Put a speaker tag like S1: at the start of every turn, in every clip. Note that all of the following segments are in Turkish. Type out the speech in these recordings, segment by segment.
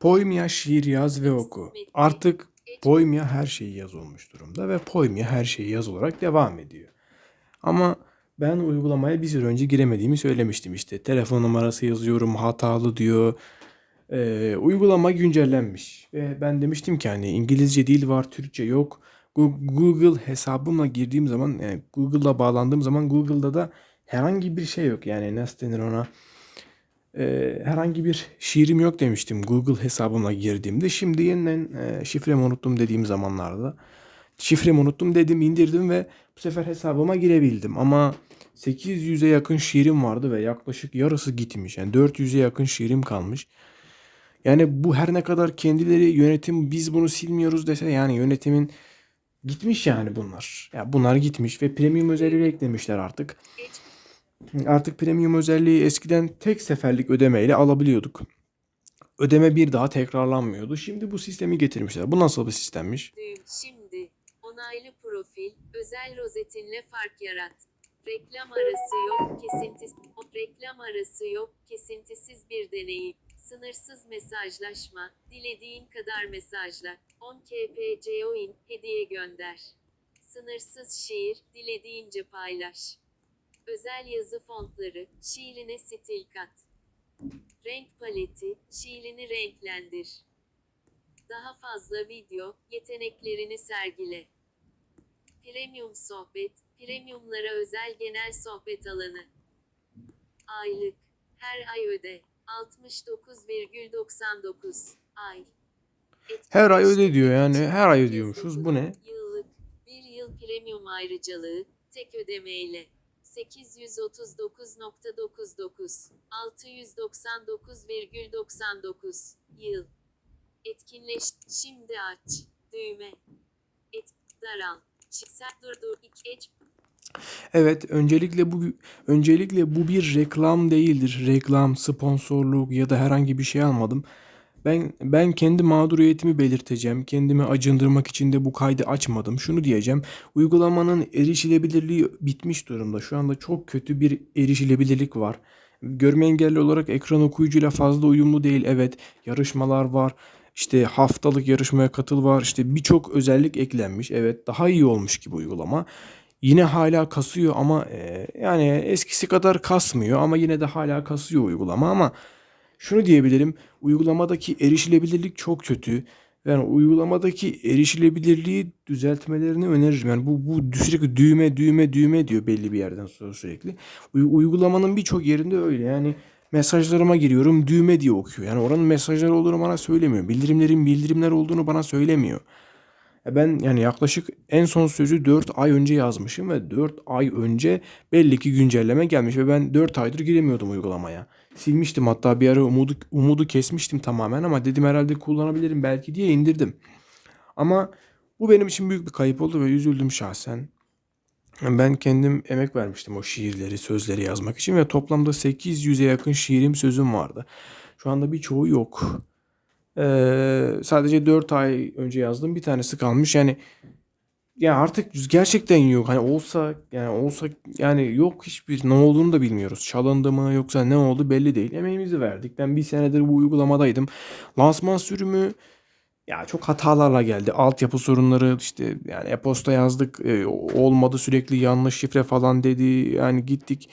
S1: Poymia şiir yaz ve oku. Artık Poymia her şeyi yaz olmuş durumda ve Poymia her şeyi yaz olarak devam ediyor. Ama ben uygulamaya bir süre önce giremediğimi söylemiştim işte. Telefon numarası yazıyorum hatalı diyor. Ee, uygulama güncellenmiş. Ve ben demiştim ki hani İngilizce dil var Türkçe yok. Google hesabımla girdiğim zaman yani Google'la bağlandığım zaman Google'da da herhangi bir şey yok. Yani nasıl denir ona? Ee, herhangi bir şiirim yok demiştim Google hesabıma girdiğimde. Şimdi yeniden e, şifremi unuttum dediğim zamanlarda. Şifremi unuttum dedim indirdim ve bu sefer hesabıma girebildim. Ama 800'e yakın şiirim vardı ve yaklaşık yarısı gitmiş. Yani 400'e yakın şiirim kalmış. Yani bu her ne kadar kendileri yönetim biz bunu silmiyoruz dese yani yönetimin gitmiş yani bunlar. Ya bunlar gitmiş ve premium özelliği eklemişler artık. Artık premium özelliği eskiden tek seferlik ödemeyle alabiliyorduk. Ödeme bir daha tekrarlanmıyordu. Şimdi bu sistemi getirmişler. Bu nasıl bir sistemmiş?
S2: Şimdi. Onaylı profil, özel rozetinle fark yarat. Reklam arası yok, kesintisiz. Reklam arası yok, kesintisiz bir deneyim. Sınırsız mesajlaşma, dilediğin kadar mesajla. 10 KPC oyun, hediye gönder. Sınırsız şiir, dilediğince paylaş. Özel yazı fontları, şiirine stil kat. Renk paleti, şiirini renklendir. Daha fazla video, yeteneklerini sergile. Premium sohbet, premiumlara özel genel sohbet alanı. Aylık, her ay öde. 69,99 ay.
S1: Her ay öde diyor yani. Her ay ödüyormuşuz. Bu ne?
S2: Yıllık, bir yıl premium ayrıcalığı, tek ödemeyle. 839.99 699,99 yıl. Etkinleş. Şimdi aç. Düğme. Et. Daral. Çıksak dur dur. İk. Eç.
S1: Evet, öncelikle bu öncelikle bu bir reklam değildir. Reklam, sponsorluk ya da herhangi bir şey almadım. Ben ben kendi mağduriyetimi belirteceğim. Kendimi acındırmak için de bu kaydı açmadım. Şunu diyeceğim. Uygulamanın erişilebilirliği bitmiş durumda. Şu anda çok kötü bir erişilebilirlik var. Görme engelli olarak ekran okuyucuyla fazla uyumlu değil. Evet, yarışmalar var. İşte haftalık yarışmaya katıl var. İşte birçok özellik eklenmiş. Evet, daha iyi olmuş gibi uygulama. Yine hala kasıyor ama e, yani eskisi kadar kasmıyor ama yine de hala kasıyor uygulama ama şunu diyebilirim. Uygulamadaki erişilebilirlik çok kötü. Yani uygulamadaki erişilebilirliği düzeltmelerini öneririm. Yani bu, bu sürekli düğme düğme düğme diyor belli bir yerden sonra sürekli. Uy- uygulamanın birçok yerinde öyle. Yani mesajlarıma giriyorum düğme diye okuyor. Yani oranın mesajları olduğunu bana söylemiyor. Bildirimlerin bildirimler olduğunu bana söylemiyor. Ya Ben yani yaklaşık en son sözü 4 ay önce yazmışım ve 4 ay önce belli ki güncelleme gelmiş ve ben 4 aydır giremiyordum uygulamaya. Silmiştim hatta bir ara umudu, umudu kesmiştim tamamen ama dedim herhalde kullanabilirim belki diye indirdim. Ama bu benim için büyük bir kayıp oldu ve üzüldüm şahsen. Ben kendim emek vermiştim o şiirleri, sözleri yazmak için ve toplamda 800'e yakın şiirim, sözüm vardı. Şu anda birçoğu yok. Ee, sadece 4 ay önce yazdım. Bir tanesi kalmış. Yani ya artık gerçekten yok. Hani olsa yani olsa yani yok hiçbir ne olduğunu da bilmiyoruz. Çalındı mı yoksa ne oldu belli değil. Emeğimizi verdik. Ben bir senedir bu uygulamadaydım. Lansman sürümü ya çok hatalarla geldi. Altyapı sorunları işte yani e-posta yazdık e, olmadı sürekli yanlış şifre falan dedi. Yani gittik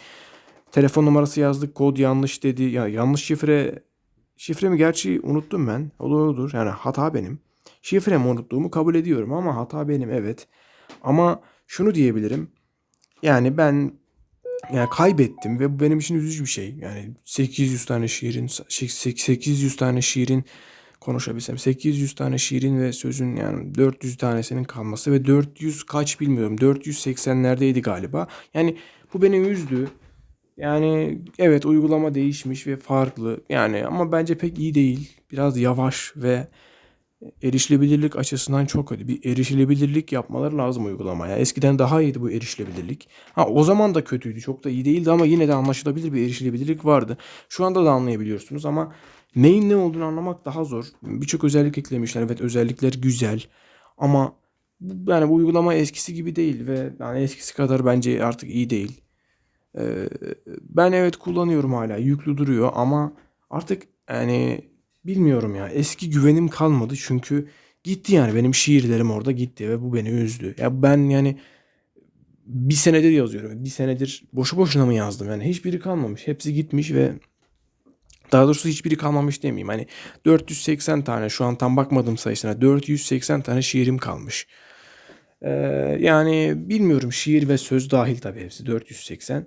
S1: telefon numarası yazdık kod yanlış dedi. Ya yanlış şifre şifremi gerçi unuttum ben. O doğrudur. Yani hata benim. Şifremi unuttuğumu kabul ediyorum ama hata benim evet. Ama şunu diyebilirim. Yani ben yani kaybettim ve bu benim için üzücü bir şey. Yani 800 tane şiirin 800 tane şiirin konuşabilsem 800 tane şiirin ve sözün yani 400 tanesinin kalması ve 400 kaç bilmiyorum 480'lerdeydi galiba. Yani bu beni üzdü. Yani evet uygulama değişmiş ve farklı. Yani ama bence pek iyi değil. Biraz yavaş ve erişilebilirlik açısından çok kötü. Bir erişilebilirlik yapmaları lazım uygulamaya. Eskiden daha iyiydi bu erişilebilirlik. Ha o zaman da kötüydü. Çok da iyi değildi ama yine de anlaşılabilir bir erişilebilirlik vardı. Şu anda da anlayabiliyorsunuz ama neyin ne olduğunu anlamak daha zor. Birçok özellik eklemişler. Evet özellikler güzel ama yani bu uygulama eskisi gibi değil ve yani eskisi kadar bence artık iyi değil. Ee, ben evet kullanıyorum hala. Yüklü duruyor ama artık yani bilmiyorum ya eski güvenim kalmadı çünkü gitti yani benim şiirlerim orada gitti ve bu beni üzdü. Ya ben yani bir senedir yazıyorum. Bir senedir boşu boşuna mı yazdım? Yani hiçbiri kalmamış. Hepsi gitmiş ve daha doğrusu hiçbiri kalmamış demeyeyim. Hani 480 tane şu an tam bakmadım sayısına 480 tane şiirim kalmış. Ee, yani bilmiyorum şiir ve söz dahil tabii hepsi 480.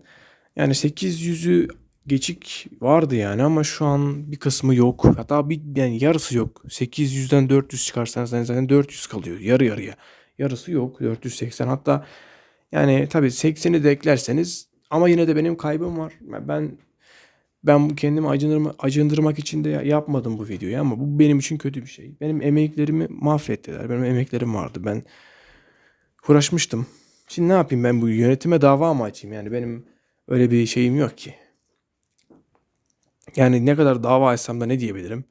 S1: Yani 800'ü geçik vardı yani ama şu an bir kısmı yok. Hatta bir yani yarısı yok. 800'den 400 çıkarsanız yani zaten 400 kalıyor yarı yarıya. Yarısı yok 480 hatta yani tabii 80'i de eklerseniz ama yine de benim kaybım var. Ben ben kendimi acındırma, acındırmak için de ya- yapmadım bu videoyu ama bu benim için kötü bir şey. Benim emeklerimi mahvettiler. Benim emeklerim vardı. Ben uğraşmıştım. Şimdi ne yapayım ben bu yönetime dava mı açayım? Yani benim öyle bir şeyim yok ki. Yani ne kadar dava açsam da ne diyebilirim?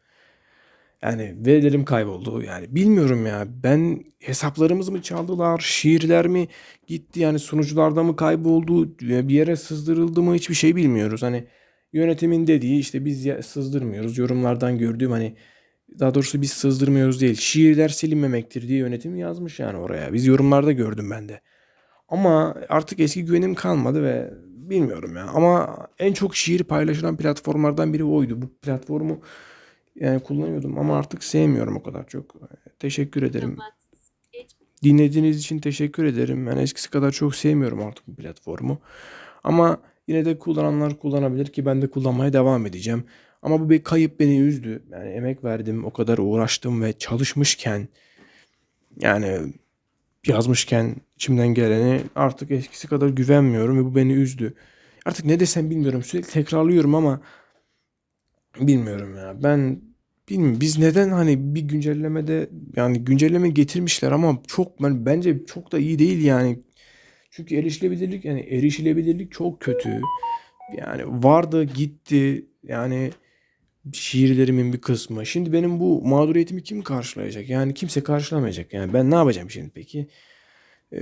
S1: Yani verilerim kayboldu. Yani bilmiyorum ya. Ben hesaplarımızı mı çaldılar? Şiirler mi gitti? Yani sunucularda mı kayboldu? Bir yere sızdırıldı mı? Hiçbir şey bilmiyoruz. Hani yönetimin dediği işte biz sızdırmıyoruz. Yorumlardan gördüğüm hani daha doğrusu biz sızdırmıyoruz değil. Şiirler silinmemektir diye yönetim yazmış yani oraya. Biz yorumlarda gördüm ben de. Ama artık eski güvenim kalmadı ve bilmiyorum ya. Ama en çok şiir paylaşılan platformlardan biri oydu. Bu platformu yani kullanıyordum ama artık sevmiyorum o kadar çok. Teşekkür ederim. Dinlediğiniz için teşekkür ederim. Ben eskisi kadar çok sevmiyorum artık bu platformu. Ama yine de kullananlar kullanabilir ki ben de kullanmaya devam edeceğim. Ama bu bir kayıp beni üzdü. Yani emek verdim, o kadar uğraştım ve çalışmışken yani yazmışken içimden geleni artık eskisi kadar güvenmiyorum ve bu beni üzdü. Artık ne desem bilmiyorum. Sürekli tekrarlıyorum ama bilmiyorum ya. Ben bilmiyorum. Biz neden hani bir güncellemede yani güncelleme getirmişler ama çok ben bence çok da iyi değil yani. Çünkü erişilebilirlik yani erişilebilirlik çok kötü. Yani vardı gitti yani şiirlerimin bir kısmı. Şimdi benim bu mağduriyetimi kim karşılayacak? Yani kimse karşılamayacak. Yani ben ne yapacağım şimdi peki? Ee,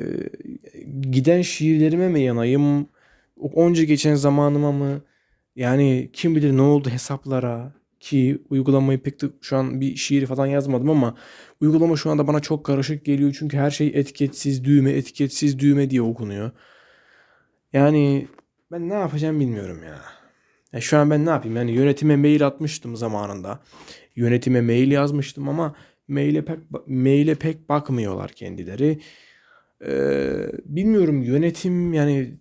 S1: giden şiirlerime mi yanayım? Onca geçen zamanıma mı? Yani kim bilir ne oldu hesaplara ki uygulamayı pek de şu an bir şiir falan yazmadım ama uygulama şu anda bana çok karışık geliyor çünkü her şey etiketsiz düğme etiketsiz düğme diye okunuyor. Yani ben ne yapacağım bilmiyorum ya. Ya şu an ben ne yapayım? Yani yönetime mail atmıştım zamanında. Yönetime mail yazmıştım ama maile pek maile pek bakmıyorlar kendileri. Ee, bilmiyorum yönetim yani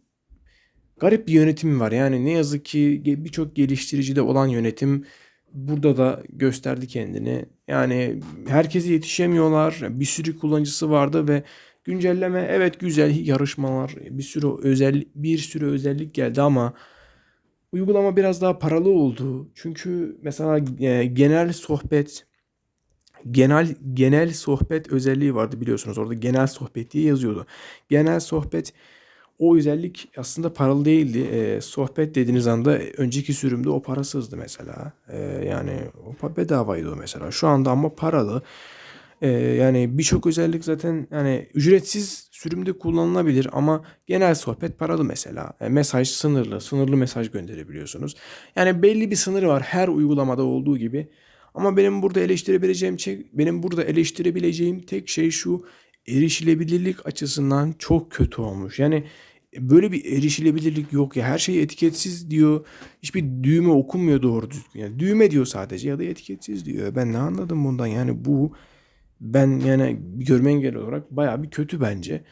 S1: garip bir yönetim var. Yani ne yazık ki birçok geliştiricide olan yönetim burada da gösterdi kendini. Yani herkese yetişemiyorlar. Bir sürü kullanıcısı vardı ve güncelleme evet güzel yarışmalar, bir sürü özel bir sürü özellik geldi ama uygulama biraz daha paralı oldu. Çünkü mesela e, genel sohbet genel genel sohbet özelliği vardı biliyorsunuz. Orada genel sohbet diye yazıyordu. Genel sohbet o özellik aslında paralı değildi. E, sohbet dediğiniz anda önceki sürümde o parasızdı mesela. E, yani o bedavaydı o mesela. Şu anda ama paralı. E, yani birçok özellik zaten yani ücretsiz sürümde kullanılabilir ama genel sohbet paralı mesela. E, mesaj sınırlı. Sınırlı mesaj gönderebiliyorsunuz. Yani belli bir sınırı var her uygulamada olduğu gibi. Ama benim burada eleştirebileceğim şey, benim burada eleştirebileceğim tek şey şu erişilebilirlik açısından çok kötü olmuş. Yani böyle bir erişilebilirlik yok ya. Her şey etiketsiz diyor. Hiçbir düğme okunmuyor doğru düzgün. Yani düğme diyor sadece ya da etiketsiz diyor. Ben ne anladım bundan? Yani bu ben yani görme engelli olarak bayağı bir kötü bence.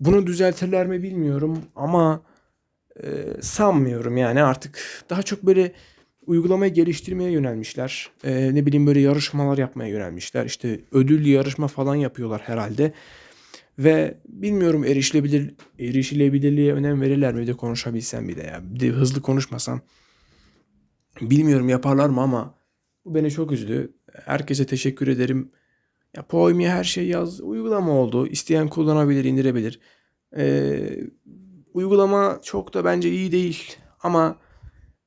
S1: Bunu düzeltirler mi bilmiyorum ama e, sanmıyorum yani artık daha çok böyle uygulamayı geliştirmeye yönelmişler. E, ne bileyim böyle yarışmalar yapmaya yönelmişler. İşte ödüllü yarışma falan yapıyorlar herhalde. Ve bilmiyorum erişilebilir erişilebilirliğe önem verirler mi de konuşabilsem bir de ya. Bir de hızlı konuşmasam. Bilmiyorum yaparlar mı ama bu beni çok üzdü. Herkese teşekkür ederim. Ya Poemi'ye her şey yaz. Uygulama oldu. İsteyen kullanabilir, indirebilir. Ee, uygulama çok da bence iyi değil. Ama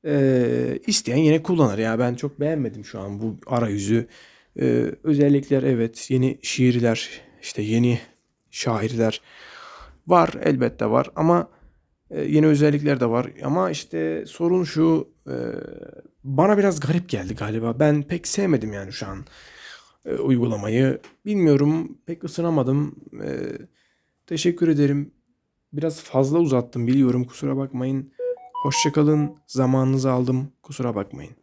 S1: ee, isteyen yine kullanır. Ya ben çok beğenmedim şu an bu arayüzü. Ee, özellikler evet. Yeni şiirler, işte yeni şairler var elbette var ama E, yeni özellikler de var ama işte sorun şu e, bana biraz garip geldi galiba. Ben pek sevmedim yani şu an e, uygulamayı. Bilmiyorum pek ısınamadım. E, teşekkür ederim. Biraz fazla uzattım biliyorum kusura bakmayın. Hoşça kalın. Zamanınızı aldım. Kusura bakmayın.